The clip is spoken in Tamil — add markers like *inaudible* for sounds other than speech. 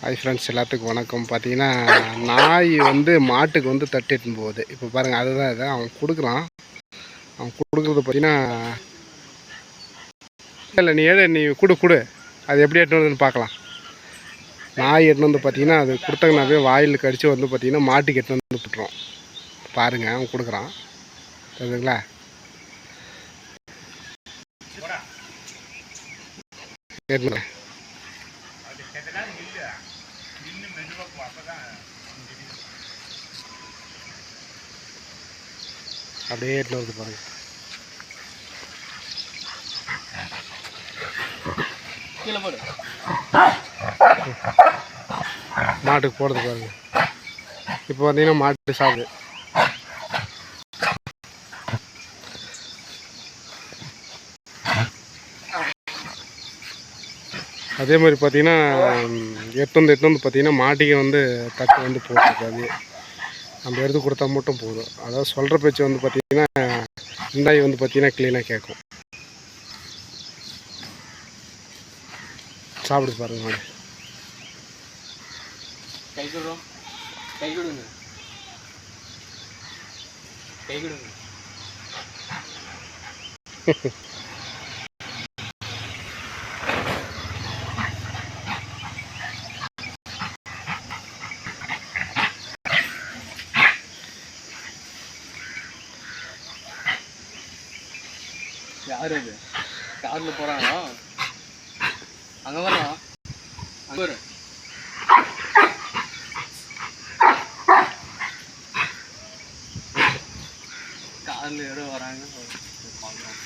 ஹாய் ஃப்ரெண்ட்ஸ் எல்லாத்துக்கும் வணக்கம். பார்த்தீங்கன்னா நாய் வந்து மாட்டுக்கு வந்து தட்டிட்டு போகுது. இப்போ பாருங்கள் அதுதான் இது. அவன் கொடுக்குறான். அவன் கொடுக்குறது பார்த்தீங்கன்னா இல்லை நீ ஏழு நீ கொடு கொடு. அது எப்படி எட்டுனு வருதுன்னு பார்க்கலாம் நாய் எட்டுன்னு வந்து பார்த்தீங்கன்னா அது கொடுத்தாங்கனாவே வாயில் கடித்து வந்து பார்த்தீங்கன்னா மாட்டுக்கு எட்டுன்னு வந்து விட்டுரும் பாருங்கள் அவன் கொடுக்குறான். தெரியுதுங்களா? அப்படியே எட்டுன்னு வருது பாருங்க. கீழே போடு. மாட்டுக்கு போடுறது பாருங்க. இப்போ பார்த்தீங்கன்னா மாட்டு சாப்பிடு அதே மாதிரி பார்த்தீங்கன்னா எட்டு வந்து எட்டு வந்து பார்த்தீங்கன்னா மாட்டிக்கு வந்து தட்டு வந்து போட்டுருக்காது. நம்ம எடுத்து கொடுத்தா மட்டும் போதும். அதாவது சொல்கிற பேச்சு வந்து பார்த்தீங்கன்னா இந்தாய் வந்து பார்த்தீங்கன்னா க்ளீனாக கேட்கும் சாப்பிடு பாருங்க மாடு. கை கொடுறோம் கை கொடுங்க. கை கொடுங்க. *laughs* யார் அது காரில் போகிறாங்களா அங்கே வரலாம் அங்கே வரு. காரில் யாரோ வராங்க பார்க்கலாம்.